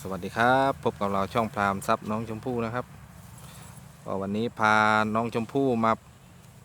สวัสดีครับ พบกับเราช่องพรามซับน้องชมพู่นะครับก็วันนี้พาน้องชมพู่มา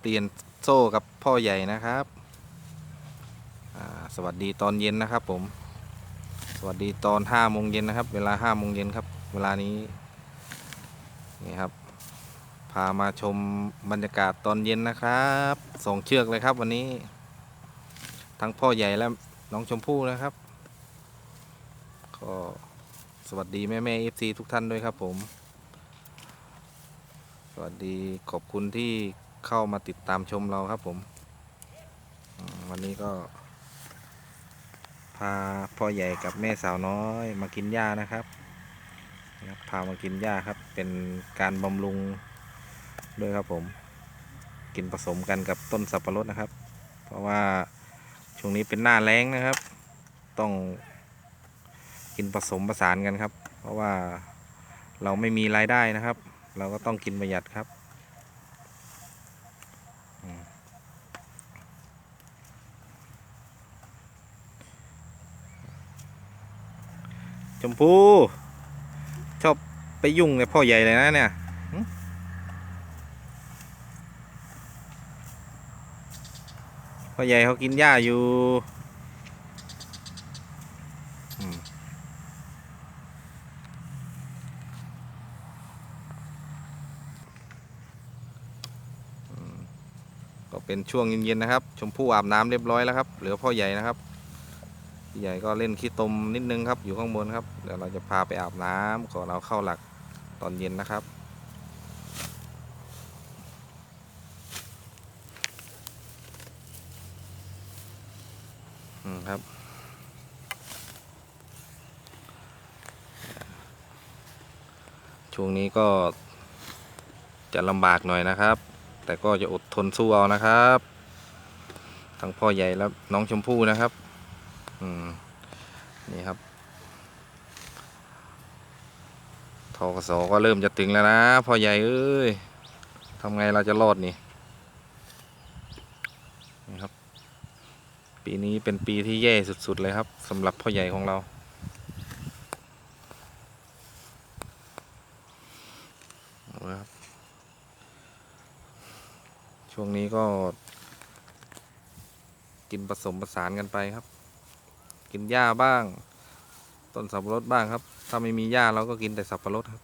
เปลี่ยนโซ่กับพ่อใหญ่นะครับสวัสดีตอนเย็นนะครับผม สวัสดีตอนห้าโมงเย็นนะครับ เวลาห้าโมงเย็นครับ เวลานี้นี่ครับ พามาชมบรรยากาศตอนเย็นนะครับส่งเชือกเลยครับวันนี้ ทั้งพ่อใหญ่และน้องชมพู่นะครับก็ สวัสดีแม่แม่เอฟซีทุกท่านด้วยครับผม สวัสดีขอบคุณที่เข้ามาติดตามชมเราครับผม วันนี้ก็ พาพ่อใหญ่กับแม่สาวน้อยมากินหญ้านะครับนะครับพามากินหญ้าครับ เป็นการบำรุงด้วยครับผม กินผสมกันกับต้นสับปะรดนะครับ เพราะว่าช่วงนี้เป็นหน้าแล้งนะครับ ต้อง กินผสมผสานกันครับ เพราะว่าเราไม่มีรายได้นะครับ เราก็ต้องกินประหยัดครับชมพู่ชอบไปยุ่งกับพ่อใหญ่เลยนะเนี่ยพ่อใหญ่เขากินหญ้าอยู่ ก็เป็นช่วงเย็นๆนะครับ ชมพู่อาบน้ำเรียบร้อยแล้วครับ เหลือพ่อใหญ่นะครับพี่ใหญ่ก็เล่นขี้ตมนิดนึงครับ อยู่ข้างบนครับเดี๋ยวเราจะพาไปอาบน้ำก่อนเราเข้าหลักตอนเย็นนะครับอืมครับช่วงนี้ก็จะลำบากหน่อยนะครับ แต่ก็จะอดทนสู้เอานะครับทั้งพ่อใหญ่และน้องชมพู่นะครับ อืม นี่ครับทกสก็เริ่มจะตึงแล้วนะพ่อใหญ่เอ้ยทำไงเราจะรอดนี่นี่ครับ ปีนี้เป็นปีที่แย่สุดๆเลยครับสำหรับพ่อใหญ่ของเราละครับ ช่วงนี้ก็ กินผสมผสานกันไปครับ กินหญ้าบ้าง ต้นสับปะรดบ้างครับ ถ้าไม่มีหญ้าเราก็กินแต่สับปะรดครับ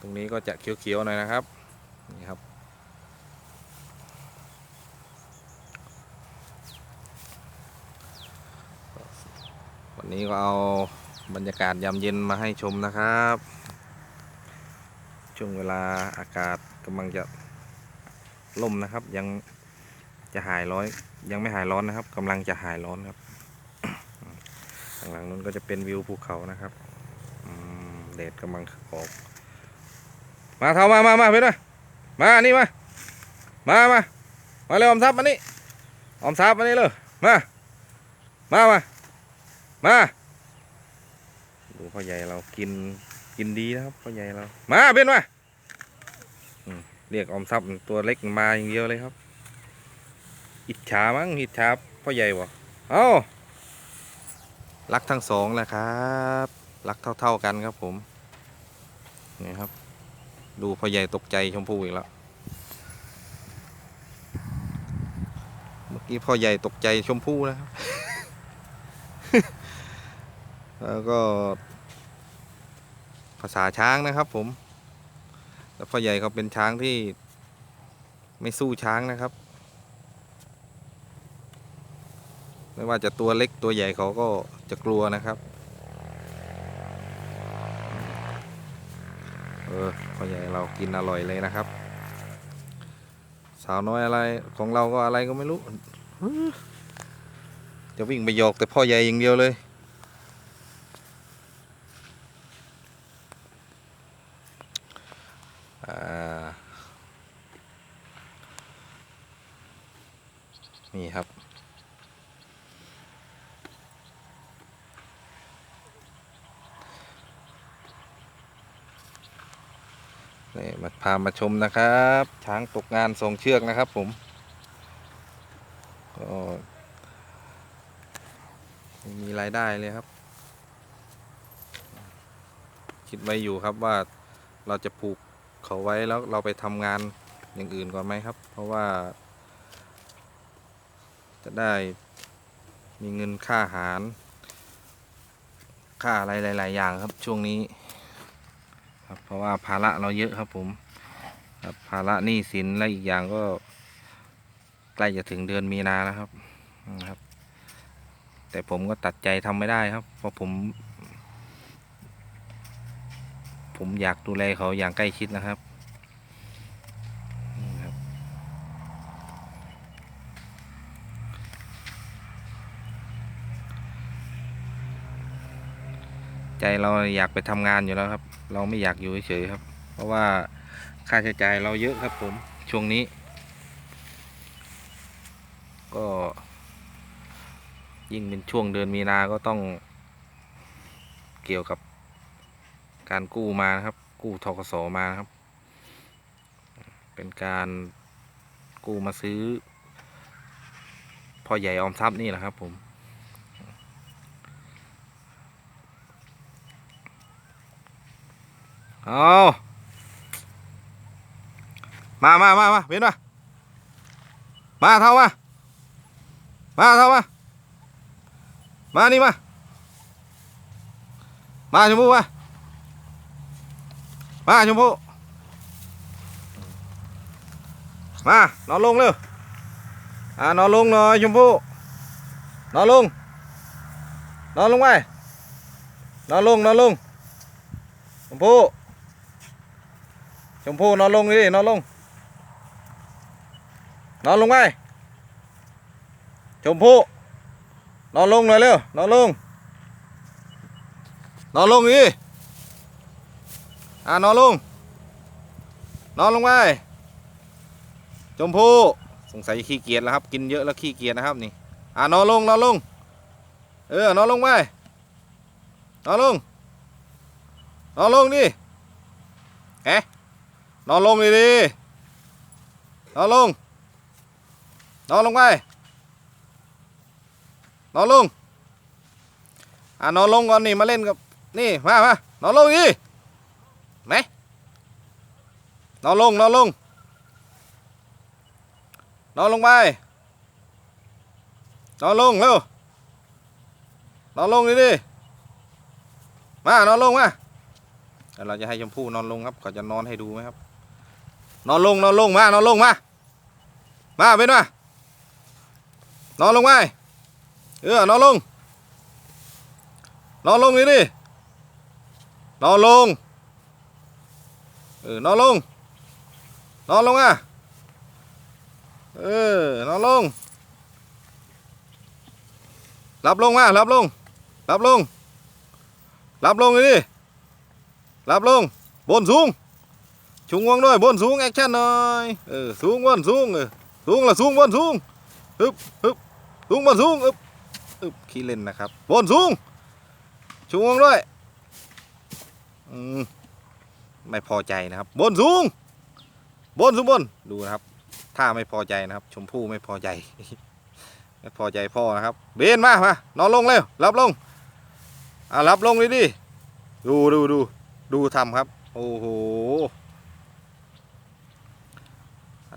ตรงนี้ก็จะเขียวๆหน่อยนะครับนี่ครับ วันนี้ก็เอา บรรยากาศยามเย็นมาให้ชมนะครับ ช่วงเวลาอากาศกำลังจะล่มนะครับ ยังจะหายร้อนยังไม่หายร้อนนะครับกำลังจะหายร้อนครับข้างหลังนู้นก็จะเป็นวิวภูเขานะครับแดดกำลังออกมาเท่ามามามาเพื่อนมามานี่มา มา มา มาเร็วอมทรัพย์มานี่ออมทรัพย์มานี่เลยมา มา มา มา ดูพ่อใหญ่เรากินกินดีนะครับพ่อใหญ่เรา มาเบนมาเรียกออมทรัพย์ตัวเล็กมาอย่างเดียวเลยครับ อิจฉามั้งอิจฉาพ่อใหญ่บ่เอ้ารักทั้งสองแหละครับรักเท่า ๆกันครับผมนี่ครับ ดูพ่อใหญ่ตกใจชมพู่อีกแล้วเมื่อกี้พ่อใหญ่ตกใจชมพู่นะครับ แล้วก็ ภาษาช้างนะครับผม แล้วพ่อใหญ่เขาเป็นช้างที่ไม่สู้ช้างนะครับ ไม่ว่าจะตัวเล็กตัวใหญ่เขาก็จะกลัวนะครับ เออพ่อใหญ่เรากินอร่อยเลยนะครับ สาวน้อยอะไรของเราก็อะไรก็ไม่รู้จะวิ่งไปหยอกแต่พ่อใหญ่อย่างเดียวเลย นี่มาพามาชมนะครับ ช้างตกงานส่งเชือกนะครับผมก็ม่มีรายได้เลยครับ คิดไว้อยู่ครับว่าเราจะปลูกเขาไว้แล้วเราไปทำงานอย่างอื่นก่อนไหมครับ เพราะว่า จะได้มีเงินค่าอาหาร ค่าอะไรหลาย ๆ อย่างครับช่วงนี้ ครับเพราะว่าภาระเราเยอะครับผม ครับภาระหนี้สินและอีกอย่างก็ใกล้จะถึงเดือนมีนาแล้วครับนะครับ แต่ผมก็ตัดใจทำไม่ได้ครับ เพราะผม ผมอยากดูแลเขาอย่างใกล้ชิดนะครับนี่ครับ ใจเราอยากไปทำงานอยู่แล้วครับ เราไม่อยากอยู่เฉยๆครับ เพราะว่าค่าใช้จ่ายเราเยอะครับผมช่วงนี้ ก็ ยิ่งเป็นช่วงเดือนมีนาก็ต้อง เกี่ยวกับการกู้มานะครับ กู้ทกสมานะครับ เป็นการกู้มาซื้อพ่อใหญ่ออมทรัพย์นี่แหละครับผม เอามามามามาเว้นมามาเท่ามา มาเท่ามา มานี่มา มาชมพู่มา มาชมพู่มานอนลงเร็วอ่านอนลงหน่อยชมพู่นอนลง นอนลงไปนอนลงนอนลงชมพู่ช มพู่นอนลงดินอนลง นอนลงไปชมพู่นอนลงหน่อยเร็วนอนลง นอนลงดิอ่านอนลง นอนลงไปชมพู่สงสัยขี้เกียจแล้วครับ กินเยอะแล้วขี้เกียจนะครับนี่อ่านอนลงนอนลง เออนอนลงไปนอนลงนอนลงดิเอ๊ะ นอนลงดิดินอนลง นอนลงไป นอนลง อ่านอนลงก่อนนี่มาเล่นกับ นี่มามานอนลงดิไหนนอนลง นอนลง นอนลงไป นอนลงเร็ว นอนลงดิดิมานอนลงมาเดี๋ยวเราจะให้ชมพู่นอนลงครับเขาจะนอนให้ดูไหมครับ นอนลงนอนลงมานอนลงมา มาเป็นมานอนลงไปเออนอนลง นอนลงนี่ดินอนลงเออนอนลง นอนลงอะเออนอนลงรับลงมารับลงรับลงรับลงนี่ดิรับลงบนสูง ชุงวงด้วยบนสูงแอคชั่นหน่อยเออสูงบนสูงเออสูงละสูงบนสูงฮึบฮึบสูงบนสูงอึบอึบขี้เล่นนะครับบนสูงชูงวงด้วยอืมไม่พอใจนะครับ บนสูง บนสูงบนดูนะครับถ้าไม่พอใจนะครับ ชมพู่ไม่พอใจไม่พอใจพ่อนะครับ เบนมามานอนลงเร็วรับลงอ่ารับลงดิดิดูดูดูดูทำครับ โอ้โห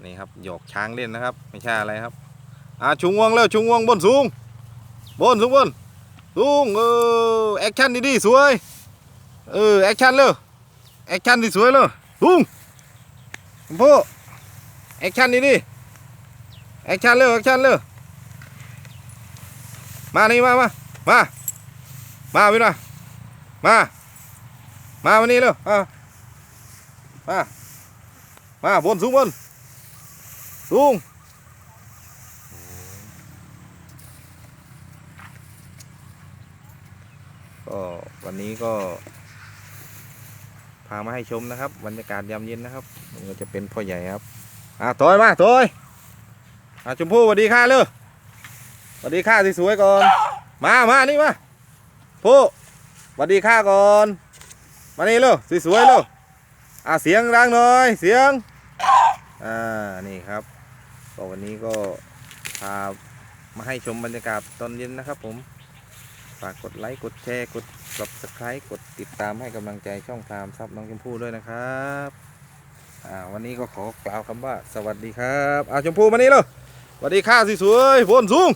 นนี้ครับหยอกช้างเล่นนะครับ ไม่ใช่อะไรครับอ่าชุงวงเร็วชุงวงบนสูง บนสูงบนลุงเออแอคชั่นดีๆสวยเออแอคชั่นเลยแอคชั่นดีสวยเลยลุงพ่อแอคชั่นดีๆแอคชั่นเลยแอคชั่นเลยมานี่มามามามาพี่มามามาวันนี้เร็วมามามาบนสูงบน สูงก็วันนี้ก็ พามาให้ชมนะครับ บรรยากาศยามเย็นนะครับมันก็จะเป็นพ่อใหญ่ครับอะถอยมาถอยอะชมพู่สวัสดีค่ะเลยสวัสดีค่ะสวยๆก่อน มามานี่มาผู้สวัสดีค่ะก่อน มานี่เร็วสวยๆเร็วอะเสียงดังหน่อยเสียง อ่า นี่ครับ ก็วันนี้ก็พามาให้ชมบรรยากาศตอนเย็นนะครับ ผมฝากกดไลค์กดแชร์กด subscribe กดติดตามให้กำลังใจช่องตามซับน้องชมพู่ด้วยนะครับอ่าวันนี้ก็ขอกล่าวคำว่า สวัสดีครับอ่าชมพู่มานี่เลยสวัสดีค่ะสิสวยบนสูง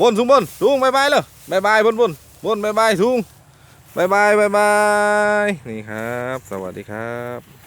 บนสูงบนสูงบายบายเลยบายบายบนบนบนบายบายสูงบายบายบายบายนี่ครับ สวัสดีครับ